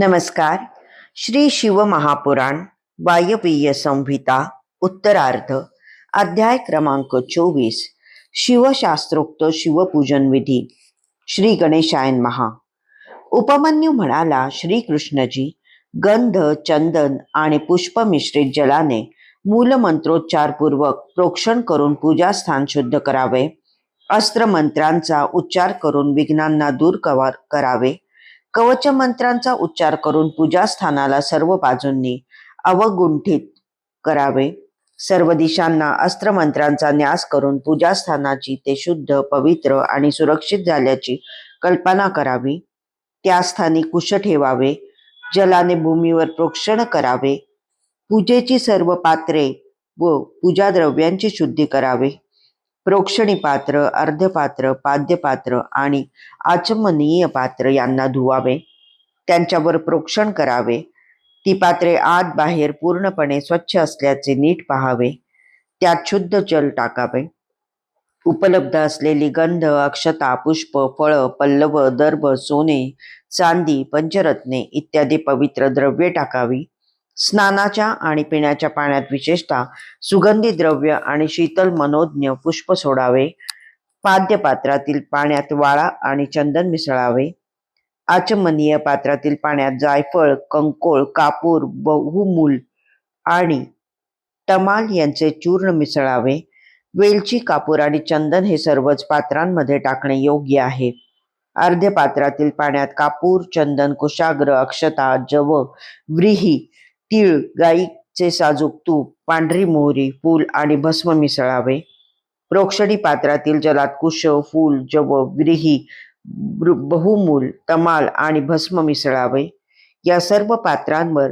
नमस्कार. श्री शिव महापुराण वायवीय संहिता उत्तरार्ध अध्याय क्रमांक चोवीस शिवशास्त्रोक्त शिवपूजन विधी श्री गणेशायन महा उपमन्यू म्हणाला श्रीकृष्णजी गंध चंदन आणि पुष्प मिश्रित जलाने मूलमंत्रोच्चारपूर्वक प्रोक्षण करून पूजास्थान शुद्ध करावे अस्त्र मंत्रांचा उच्चार करून विघ्नांना दूर कवा करावे कवच मंत्रांचा उच्चार करून पूजास्थानाला सर्व बाजूंनी अवगुंठित करावे. सर्व दिशांना अस्त्र मंत्रांचा न्यास करून पूजास्थानाची ते शुद्ध पवित्र आणि सुरक्षित झाल्याची कल्पना करावी. त्या स्थानी कुश ठेवावे. जलाने भूमीवर प्रोक्षण करावे. पूजेची सर्व पात्रे व पूजा द्रव्यांची शुद्धी करावे. प्रोक्षणी पात्र अर्धपात्र पाद्यपात्र आणि आचमनीय पात्र यांना धुवावे. त्यांच्यावर प्रोक्षण करावे. ती पात्रे आत बाहेर पूर्णपणे स्वच्छ असल्याचे नीट पाहावे. त्यात शुद्ध जल टाकावे. उपलब्ध असलेली गंध अक्षता पुष्प फळ पल्लव दर्भ सोने चांदी पंचरत्ने इत्यादी पवित्र द्रव्ये टाकावी. स्नानाच्या आणि पिण्याच्या पाण्यात विशेषतः सुगंधी द्रव्य आणि शीतल मनोज्ञ पुष्प सोडावे. पाद्यपात्रातील पाण्यात वाळा आणि चंदन मिसळावे. आचमनीय पात्रातील पाण्यात जायफळ कंकोळ कापूर बहुमूल आणि तमाल यांचे चूर्ण मिसळावे. वेलची कापूर आणि चंदन हे सर्वच पात्रांमध्ये टाकणे योग्य आहे. अर्ध्य पात्रातील पाण्यात कापूर चंदन कुशाग्र अक्षता जव व्रीही तीळ गाईचे साजूक तूप पांढरी मोहरी फूल आणि भस्म मिसळावे. प्रोक्षणी पात्रातील जलात कुश फूल जव व्रीही बहुमूल तमाल आणि भस्म मिसळावे. या सर्व पात्रांवर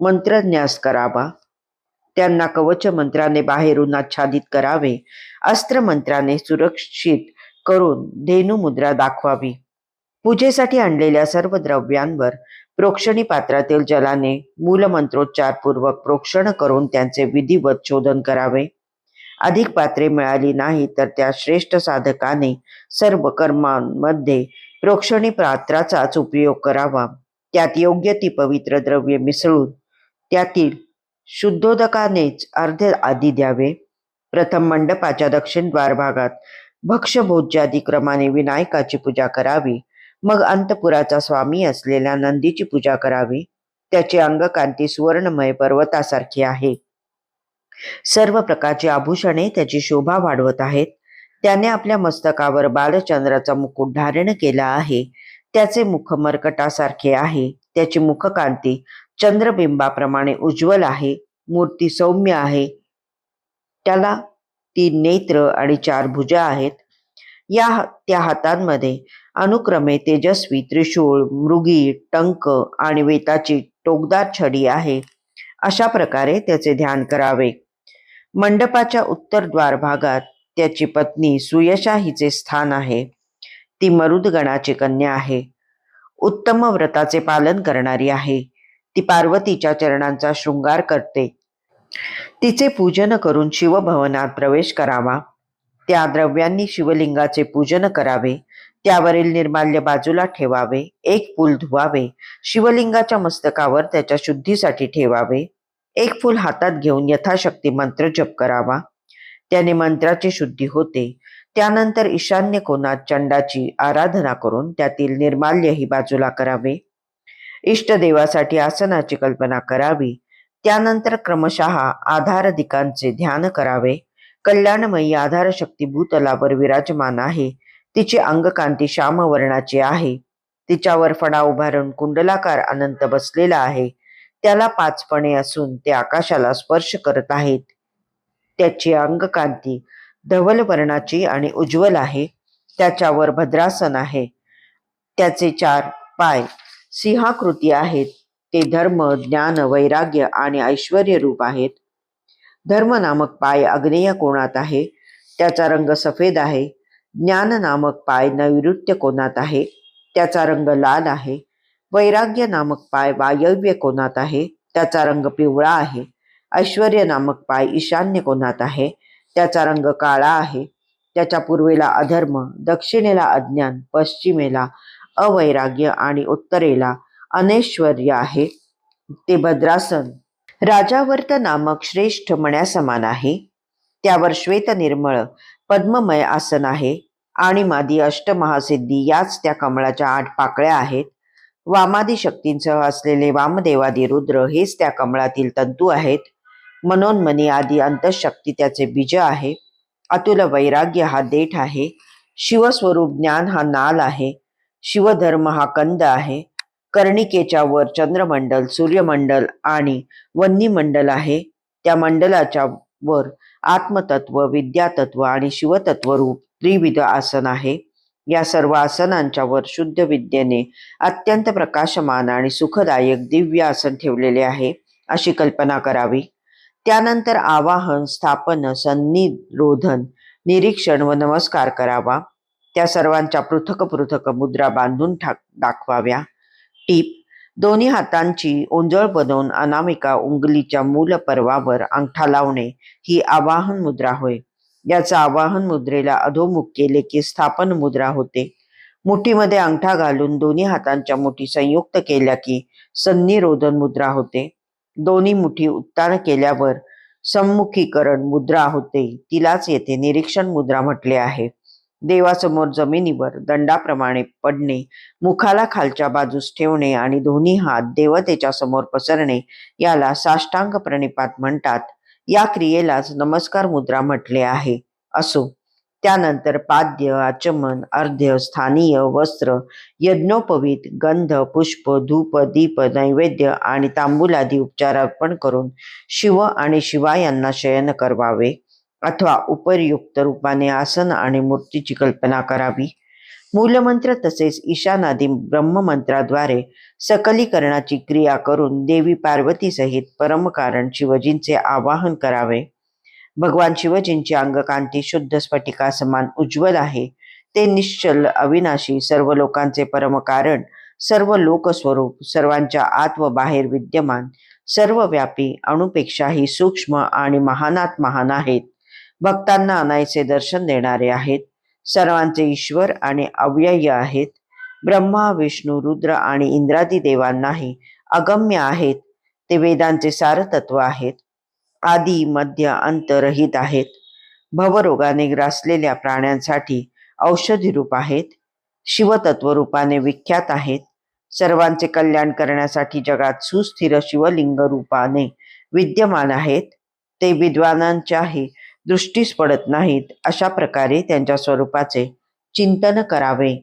मंत्रन्यास करावा. त्यांना कवच मंत्राने बाहेरून आच्छादित करावे. अस्त्र मंत्राने सुरक्षित करून धेनुमुद्रा दाखवावी. पूजेसाठी आणलेल्या सर्व द्रव्यांवर प्रोक्षणी पात्रातील जलाने मूलमंत्रोच्चारपूर्वक प्रोक्षण करून त्यांचे विधिवत शोधन करावे. अधिक पात्रे मिळाली नाही तर त्या श्रेष्ठ साधकाने सर्व कर्मांमध्ये प्रोक्षणी पात्राचाच उपयोग करावा. त्यात योग्य ती पवित्र द्रव्ये मिसळून त्यातील शुद्धोदकानेच अर्धे आधी द्यावे. प्रथम मंडपाच्या दक्षिण द्वार भागात भक्ष्यभोज्यादी क्रमाने विनायकाची पूजा करावी. मग अंतपुराचा स्वामी असलेल्या नंदीची पूजा करावी. त्याची अंगकांती सुवर्णमय पर्वतासारखी आहे. सर्व प्रकारची आभूषणे त्याची शोभा वाढवत आहेत. त्याने आपल्या मस्तकावर बालचंद्राचा मुकुट धारण केला आहे. त्याचे मुख मरकटासारखे आहे. त्याची मुखकांती चंद्रबिंबाप्रमाणे उज्ज्वल आहे. मूर्ती सौम्य आहे. त्याला तीन नेत्र आणि चार भुजा आहेत. या त्या हातांमध्ये अनुक्रमे तेजस्वी त्रिशूळ मृगी टंक आणि वेताची टोकदार छडी आहे. अशा प्रकारे त्याचे ध्यान करावे. मंडपाच्या उत्तर द्वार भागात त्याची पत्नी सुयशा हिचे स्थान आहे. ती मरुदगणाची कन्या आहे. उत्तम व्रताचे पालन करणारी आहे. ती पार्वतीच्या चरणांचा शृंगार करते. तिचे पूजन करून शिवभवनात प्रवेश करावा. त्या द्रव्यांनी शिवलिंगाचे पूजन करावे. त्यावरील निर्माल्य बाजूला ठेवावे एक फूल धुवावे शिवलिंगाच्या मस्तकावर त्याच्या शुद्धीसाठी ठेवावे एक फूल हातात घेऊन यथाशक्ती मंत्र जप करावा. त्याने मंत्राची शुद्धी होते. त्यानंतर ईशान्य कोणात चंडाची आराधना करून त्यातील निर्माल्य ही बाजूला करावे. इष्टदेवासाठी आसनाची कल्पना करावी. त्यानंतर क्रमशः आधारधिकांचे ध्यान करावे. कल्याणमयी आधारशक्ती भूतलावर विराजमान आहे. तिची अंगकांती श्यामवर्णाची आहे. तिच्यावर फणा उभारून कुंडलाकार अनंत बसलेला आहे. त्याला पाचपणे असून ते आकाशाला स्पर्श करत आहेत. त्याची अंगकांती धवल वर्णाची आणि उज्ज्वल आहे. त्याच्यावर भद्रासन आहे. त्याचे चार पाय सिंहाकृती आहेत. ते धर्म ज्ञान वैराग्य आणि ऐश्वर रूप आहेत. धर्म नामक पाय अग्नेय कोणात आहे? त्याचा रंग सफेद आहे. ज्ञान नामक पाय नैऋत्य कोणात आहे? त्याचा रंग लाल आहे. वैराग्य नामक पाय वायव्य कोणात आहे? त्याचा रंग पिवळा आहे. ऐश्वर्य नामक पाय ईशान्य कोणात आहे? त्याचा रंग काळा आहे. त्याच्या पूर्वेला अधर्म दक्षिणेला अज्ञान पश्चिमेला अवैराग्य आणि उत्तरेला अनैश्वर्य आहे. ते भद्रासन. राजावर्त नामक श्रेष्ठ मण्यासमान आहे. त्यावर श्वेत निर्मळ पद्ममय आसन आहे आणि मादी अष्टमहासिद्धी याच त्या कमळाच्या आठ पाकळ्या आहेत. वामादी शक्तींसह असलेले वामदेवादी रुद्र हेच त्या कमळातील तंतू आहेत. मनोन्मनी आदी अंतशक्ती त्याचे बीज आहे. अतुल वैराग्य हा देठ आहे. शिवस्वरूप ज्ञान हा नाल आहे. शिवधर्म हा कंद आहे. कर्णिकेच्या वर चंद्रमंडल सूर्यमंडल आणि वन्नीमंडल आहे. त्या मंडलाच्या वर आत्मतत्व विद्यातत्व आणि शिवतत्व रूप त्रिविध आसन आहे. या सर्व आसनांच्या वर शुद्ध विद्येने अत्यंत प्रकाशमान आणि सुखदायक दिव्य आसन ठेवलेले आहे अशी कल्पना करावी. त्यानंतर आवाहन स्थापन सन्निरोधन निरीक्षण व नमस्कार करावा. त्या सर्वांच्या पृथक पृथक मुद्रा बांधून ठाक दाखवाव्या. टीप दोन्ही हातांची ओंजळ बनवून अनामिका उंगलीच्या मूल पर्वावर अंगठा लावणे ही आवाहन मुद्रा होय. याचा आवाहन मुद्रेला अधोमुख केले की स्थापन मुद्रा होते. मुठीमध्ये अंगठा घालून दोन्ही हातांच्या मुठी संयुक्त केल्या की संनिरोधन मुद्रा होते. दोन्ही मुठी उत्तान केल्यावर सम्मुखीकरण मुद्रा होते. तिलाच येथे निरीक्षण मुद्रा म्हटले आहे. देवासमोर जमिनीवर दंडाप्रमाणे पडणे मुखाला खालच्या बाजूस ठेवणे आणि दोन्ही हात देवतेच्या समोर पसरणे याला साष्टांग प्रणिपात म्हणतात. या क्रियेलाच नमस्कार मुद्रा म्हटले आहे. असो. त्यानंतर पाद्य आचमन अर्ध्य स्थानीय वस्त्र यज्ञोपवीत गंध पुष्प धूप दीप नैवेद्य आणि तांबूलादी उपचार अर्पण करून शिव आणि शिवा यांना शयन करवावे. अथवा उपयुक्त रूपाने आसन आणि मूर्तीची कल्पना करावी. मूलमंत्र तसेच ईशानादी ब्रह्ममंत्राद्वारे सकलीकरणाची क्रिया करून देवी पार्वती सहित परमकारण शिवजींचे आवाहन करावे. भगवान शिवजींची अंगकांती शुद्ध स्फटिका समान उज्ज्वल आहे. ते निश्चल अविनाशी सर्व लोकांचे परमकारण सर्व लोकस्वरूप सर्वांच्या आत व बाहेर विद्यमान सर्वव्यापी अणुपेक्षाही सूक्ष्म आणि महानात महान आहेत. भक्तांना अनायचे दर्शन देणारे आहेत. सर्वांचे ईश्वर आणि अव्यय आहेत. ब्रह्मा विष्णू रुद्र आणि इंद्रादी देवांनाही अगम्य आहेत. ते वेदांचे सारतत्व आहेत. आदी मध्य अंतरहित आहेत. भवरोगाने ग्रासलेल्या प्राण्यांसाठी औषधी रूप आहेत. शिवतत्व रूपाने विख्यात आहेत. सर्वांचे कल्याण करण्यासाठी जगात सुस्थिर शिवलिंग रूपाने विद्यमान आहेत. ते विद्वानांच्याही दृष्टीस पडत नाहीत अशा प्रकारे त्यांच्या स्वरूपाचे चिंतन करावे.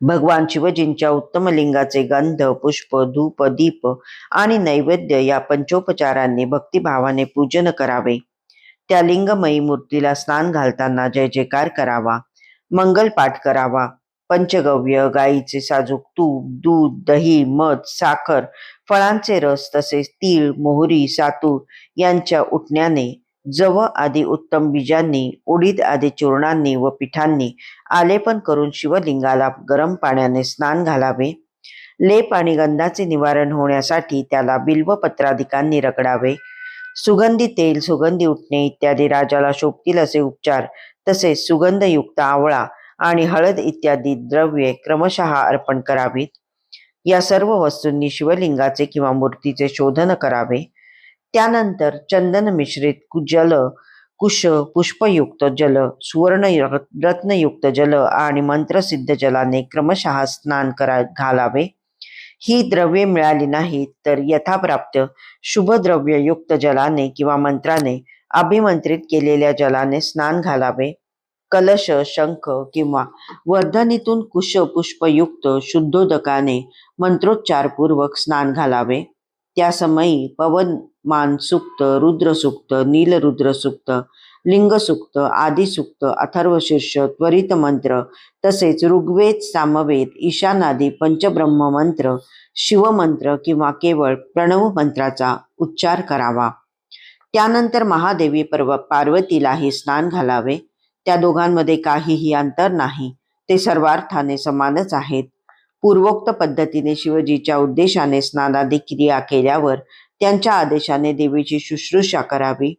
भगवान शिवजींच्या उत्तम लिंगाचे गंध पुष्प धूप दीप आणि नैवेद्य या पंचोपचारांनी भक्तिभावाने पूजन करावे. त्या लिंगमयी मूर्तीला स्नान घालताना जय जयकार करावा मंगल पाठ करावा पंचगव्य गाईचे साजूक तूप दूध दही मध साखर फळांचे रस तसेच तीळ मोहरी सातूर यांच्या उठण्याने जव आदी उत्तम बीजांनी उडीद आदी चूर्णांनी व पिठांनी आलेपन करून शिवलिंगाला गरम पाण्याने स्नान घालावे. लेप आणि गंधाचे निवारण होण्यासाठी त्याला बिल्वपत्राधिकांनी रगडावे. सुगंधी तेल सुगंधी उठणे इत्यादी राजाला शोभतील असे उपचार तसेच सुगंधयुक्त आवळा आणि हळद इत्यादी द्रव्ये क्रमशः अर्पण करावीत. या सर्व वस्तूंनी शिवलिंगाचे किंवा मूर्तीचे शोधन करावे. त्यानंतर चंदन मिश्रित जल कुश पुष्पयुक्त जल सुवर्ण य- रत्नयुक्त जल आणि मंत्रसिद्ध जलाने क्रमशः स्नान करा घालावे. ही द्रव्ये मिळाली नाहीत तर यथाप्राप्त शुभद्रव्ययुक्त जलाने किंवा मंत्राने अभिमंत्रित केलेल्या जलाने स्नान घालावे. कलश शंख किंवा वर्धनीतून कुश पुष्पयुक्त शुद्धोदकाने मंत्रोच्चारपूर्वक स्नान घालावे. त्या समयी पवन मान रुद्रसुक्त नीलरुद्रसुक्त लिंगसुक्त आदिसुक्त अथर्वशीर्ष त्वरित मंत्र तसेच ऋग्वेद सामवेद ईशानादी पंचब्रह्म मंत्र शिवमंत्र किंवा केवळ प्रणव मंत्राचा उच्चार करावा. त्यानंतर महादेवी पर्व पार्वतीलाही स्नान घालावे. त्या दोघांमध्ये काहीही अंतर नाही. ते सर्वार्थाने समानच आहेत. पूर्वोक्त पद्धतीने शिवजीच्या उद्देशाने स्नानादी क्रिया केल्यावर त्यांच्या आदेशाने देवीची शुश्रूषा करावी.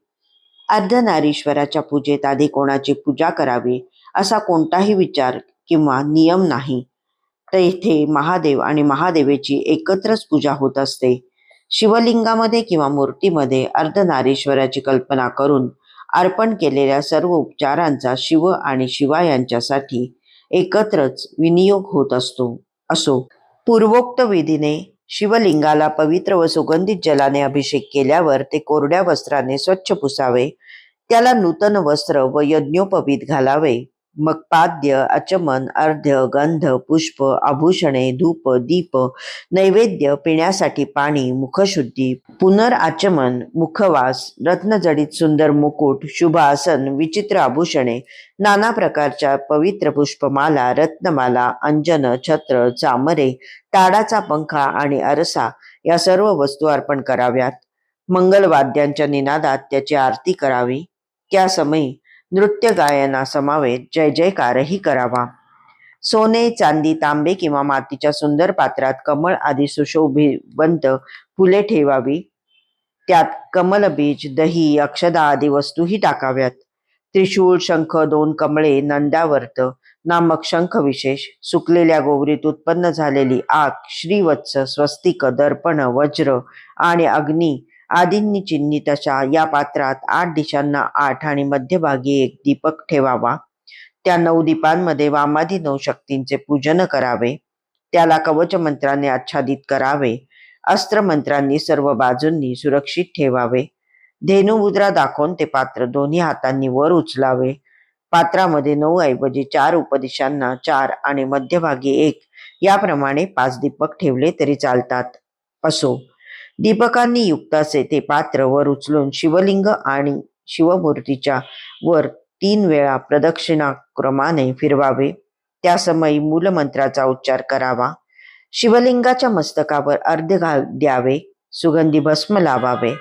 अर्धनारीश्वराच्या पूजेत आधी कोणाची पूजा करावी असा कोणताही विचार किंवा नियम नाही. तर इथे महादेव आणि महादेवेची एकत्रच पूजा होत असते. शिवलिंगामध्ये किंवा मूर्तीमध्ये अर्धनारीश्वराची कल्पना करून अर्पण केलेल्या सर्व उपचारांचा शिव आणि शिवा यांच्यासाठी एकत्रच विनियोग होत असतो असो. पूर्वोक्त विधीने शिवलिंगाला पवित्र व सुगंधित जलाने अभिषेक केल्यावर ते कोरड्या वस्त्राने स्वच्छ पुसावे. त्याला नूतन वस्त्र व यज्ञोपवीत घालावे. मग पाद्य अचमन अर्ध्य गंध पुष्प आभूषणे धूप दीप नैवेद्य पिण्यासाठी पाणी मुखशुद्धी पुनर्आचमन मुखवास रत्नजडित सुंदर मुकुट शुभ आसन विचित्र आभूषणे नाना प्रकारच्या पवित्र पुष्पमाला रत्नमाला अंजन छत्र चामरे ताडाचा पंखा आणि आरसा या सर्व वस्तू अर्पण कराव्यात. मंगलवाद्यांच्या निनादात त्याची आरती करावी. त्या समयी नृत्य गायनासमावेत जय जयकारही करावा. सोने चांदी तांबे किंवा मातीच्या सुंदर पात्रात कमळ आदी सुशोभिवंत फुले ठेवावी. त्यात कमल बीज दही अक्षदा आदी वस्तूही टाकाव्यात. त्रिशूळ शंख दोन कमळे नंदावर्त नामक शंख विशेष सुकलेल्या गोवरीत उत्पन्न झालेली आग श्रीवत्स स्वस्तिक दर्पण वज्र आणि अग्नी आदींनी चिन्हित अशा या पात्रात आठ दिशांना आठ आणि मध्यभागी एक दीपक ठेवावा. त्या नऊ दीपांमध्ये वामादी नऊ शक्तींचे पूजन करावे. त्याला कवच मंत्राने आच्छादित करावे. अस्त्र मंत्रांनी सर्व बाजूंनी सुरक्षित ठेवावे. धेनुमुद्रा दाखवून ते पात्र दोन्ही हातांनी वर उचलावे. पात्रामध्ये नऊ ऐवजी चार उपदिशांना चार आणि मध्यभागी एक. याप्रमाणे पाच दीपक ठेवले तरी चालतात. असो. दीपकांनी युक्त असे ते पात्र वर उचलून शिवलिंग आणि शिवमूर्तीच्या वर तीन वेळा प्रदक्षिणाक्रमाने फिरवावे. त्या समयी मूलमंत्राचा उच्चार करावा. शिवलिंगाच्या मस्तकावर अर्ध घाल द्यावे. सुगंधी भस्म लावावे.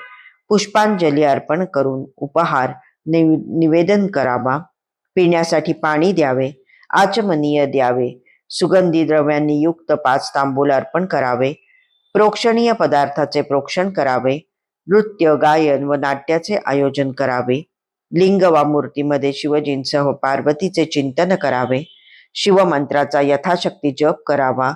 पुष्पांजली अर्पण करून उपहार निव- निवेदन करावा. पिण्यासाठी पाणी द्यावे. आचमनीय द्यावे. सुगंधी द्रव्यांनी युक्त पाच तांबूल अर्पण करावे. प्रोक्षणीय पदार्थाचे प्रोक्षण करावे नृत्य गायन व नाट्याचे आयोजन करावे लिंग वा मूर्तीमध्ये शिवजींसह पार्वतीचे चिंतन करावे शिवमंत्राचा यथाशक्ती जप करावा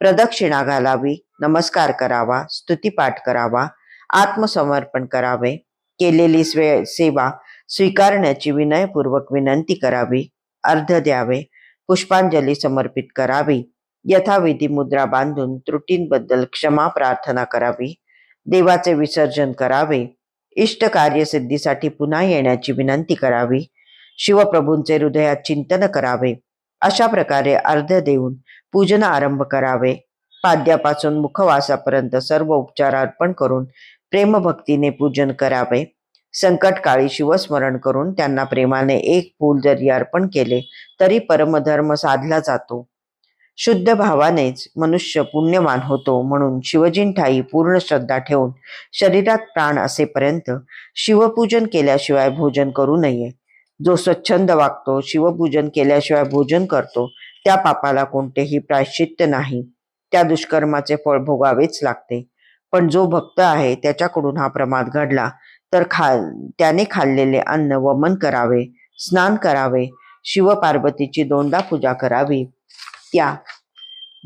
प्रदक्षिणा घालावी नमस्कार करावा स्तुतीपाठ करावा आत्मसमर्पण करावे केलेली स्वे सेवा स्वीकारण्याची विनयपूर्वक विनंती करावी अर्ध द्यावे पुष्पांजली समर्पित करावी यथाविधी मुद्रा बांधून त्रुटींबद्दल क्षमा प्रार्थना करावी देवाचे विसर्जन करावे इष्ट कार्यसिद्धीसाठी पुन्हा येण्याची विनंती करावी शिवप्रभूंचे हृदयात चिंतन करावे अशा प्रकारे अर्ध देऊन पूजन आरंभ करावे पाद्यापासून मुखवासापर्यंत सर्व उपचार अर्पण करून प्रेमभक्तीने पूजन करावे संकटकाळी शिवस्मरण करून त्यांना प्रेमाने एक फूल जरी अर्पण केले तरी परमधर्म साधला जातो. शुद्ध भावानेच मनुष्य पुण्यवान होतो म्हणून शिवजींठाई पूर्ण श्रद्धा ठेवून शरीरात प्राण असेपर्यंत शिवपूजन केल्याशिवाय भोजन करू नये. जो स्वच्छंद वागतो शिवपूजन केल्याशिवाय भोजन करतो त्या पापाला कोणतेही प्रायश्चित्य नाही. त्या दुष्कर्माचे फळ भोगावेच लागते. पण जो भक्त आहे त्याच्याकडून हा प्रमाद घडला तर खा त्याने खाल्लेले अन्न वमन करावे स्नान करावे शिव पार्वतीची दोनदा पूजा करावी. त्या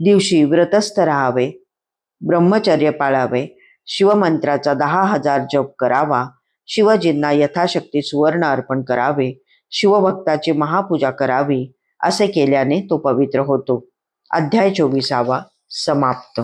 दिवशी व्रतस्थ राहावे ब्रह्मचर्य पाळावे शिवमंत्राचा दहा हजार जप करावा शिवजींना यथाशक्ती सुवर्ण अर्पण करावे शिवभक्ताची महापूजा करावी असे केल्याने तो पवित्र होतो. अध्याय चोवीसावा समाप्त.